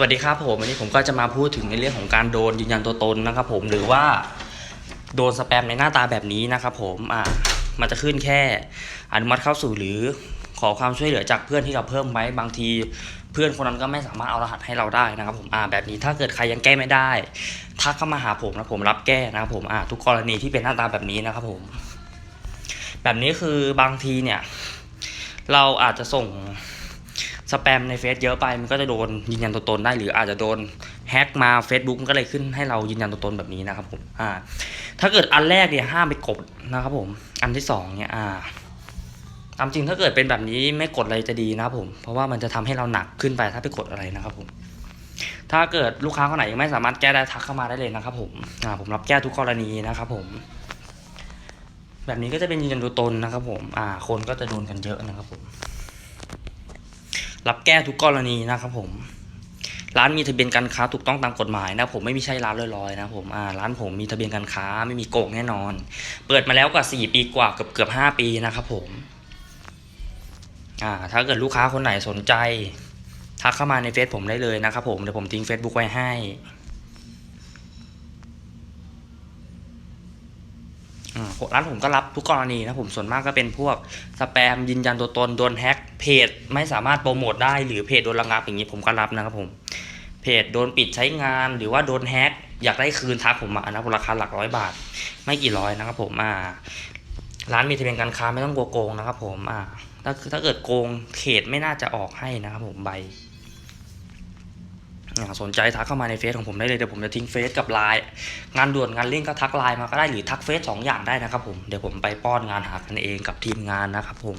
วัสดีครับผมวันนี้ผมก็จะมาพูดถึงในเรื่องของการโดนยืนยันตัวตนนะครับผมหรือว่าโดนสแปมในหน้าตาแบบนี้นะครับผมอ่ามันจะขึ้นแค่อนุมัติเข้าสู่หรือขอความช่วยเหลือจากเพื่อนที่เราเพิ่มไว้บางที เพื่อนคนนั้นก็ไม่สามารถเอารหัสให้เราได้นะครับผมอ่าแบบนี้ถ้าเกิดใครยังแก้ไม่ได้ทักเข้ามาหาผมนะผมรับแก้นะครับผมอ่าทุกกรณีที่เป็นหน้าตาแบบนี้นะครับผม แบบนี้คือบางทีเนี่ย เราอาจจะส่ง สแปมในเฟซเยอะไปมันก็จะโดนยืนยันตัวตนได้ หรืออาจจะโดนแฮ็กมา Facebook มก็เลยขึ้นให้เรายืนยันตัวตนแบบนี้นะครับผมอ่าถ้าเกิดอันแรกเนี่ยห้ามไปกดนะครับผมอันที่สองเนี่ยอ่าตามจริงถ้าเกิดเป็นแบบนี้ไม่กดอะไรจะดีนะครับผม เพราะว่ามันจะทำให้เราหนักขึ้นไปถ้าไปกดอะไรนะครับผมถ้าเกิดลูกค้าคนไหนยังไม่สามารถแก้ได้ทักเข้ามาได้เลยนะครับผมอ่าผมรับแก้ทุกกรณีนะครับผมแบบนี้ก็จะเป็นยืนยันตัวตนนะครับผม อ่า คนก็จะโดนกันเยอะนะครับผม รับแก้ทุกกรณีนะครับผม ร้านมีทะเบียนการค้าถูกต้องตามกฎหมายนะผมไม่มีใช่ร้านลอยๆนะผมอ่าร้านผมมีทะเบียนการค้าไม่มีโกงแน่นอน เปิดมาแล้วกว่าสี่ปีกว่าเกือบเกือบห้าปีนะครับผมอ่าถ้าเกิดลูกค้าคนไหนสนใจทักเข้ามาในเฟซผมได้เลยนะครับผมเดี๋ยวผมทิ้ง Facebook ไว้ให้ อ่า ร้านผมก็รับทุกกรณีนะผมส่วนมากก็เป็นพวกสแปมยืนยันตัวตนโดนแฮ็กเพจไม่สามารถโปรโมทได้หรือเพจโดนระงับอย่างนี้ผมก็รับนะครับผมเพจโดนปิดใช้งานหรือว่าโดนแฮ็กอยากได้คืนทักผมมานะราคาหลักร้อยบาท ไม่กี่ร้อยนะครับผมอ่าร้านมีทะเบียนการค้าไม่ต้องกลัวโกงนะครับผมอ่าถ้าถ้าเกิดโกงเขตไม่น่าจะออกให้นะครับผมใบ สนใจทักเข้ามาในเฟซของผมได้เลยเดี๋ยวผมจะทิ้งเฟซกับไลน์งานด่วนงานเร่งก็ทักไลน์มาก็ได้หรือทักเฟซสองอย่างได้นะครับผมเดี๋ยวผมไปป้อนงานหากันเองกับทีมงานนะครับผม